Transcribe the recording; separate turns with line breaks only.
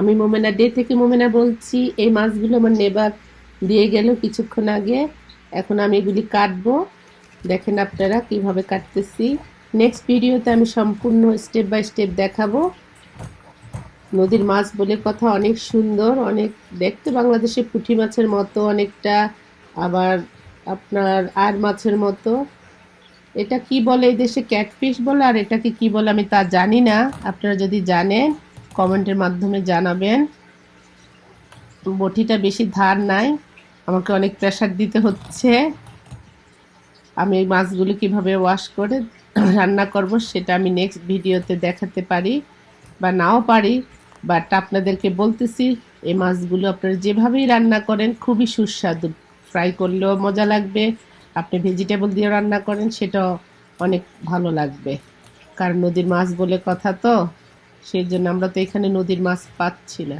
আমি মোমেনা ডে থেকে মোমেনা বলছি, এই মাছগুলো আমার নেবার দিয়ে গেল কিছুক্ষণ আগে। এখন আমি এগুলি কাটবো। দেখেন আপনারা কীভাবে কাটতেছি। নেক্সট ভিডিওতে আমি সম্পূর্ণ স্টেপ বাই স্টেপ দেখাবো। নদীর মাছ বলে কথা অনেক সুন্দর, অনেক, দেখতে বাংলাদেশে পুঁটি মাছের মতো অনেকটা, আবার আপনার আর মাছের মতো। এটা কি বলে এই দেশে ক্যাটফিশ বলে, আর এটাকে কি বলে আমি তা জানি না। আপনারা যদি জানেন কমেন্টের মাধ্যমে জানাবেন। বটিটা বেশি ধার নাই, আমাকে অনেক প্রেশার দিতে হচ্ছে। আমি এই মাছগুলো কীভাবে ওয়াশ করে রান্না করব সেটা আমি নেক্সট ভিডিওতে দেখাতে পারি বা নাও পারি। বাট আপনাদেরকে বলতেছি, এই মাছগুলো আপনারা যেভাবেই রান্না করেন, খুবই সুস্বাদু। ফ্রাই করলেও মজা লাগবে, আপনি ভেজিটেবল দিয়ে রান্না করেন, সেটাও অনেক ভালো লাগবে। কারণ নদীর মাছ বলে কথা তো। সেই জন্য আমরা তো এখানে নদীর মাছ পাচ্ছি না।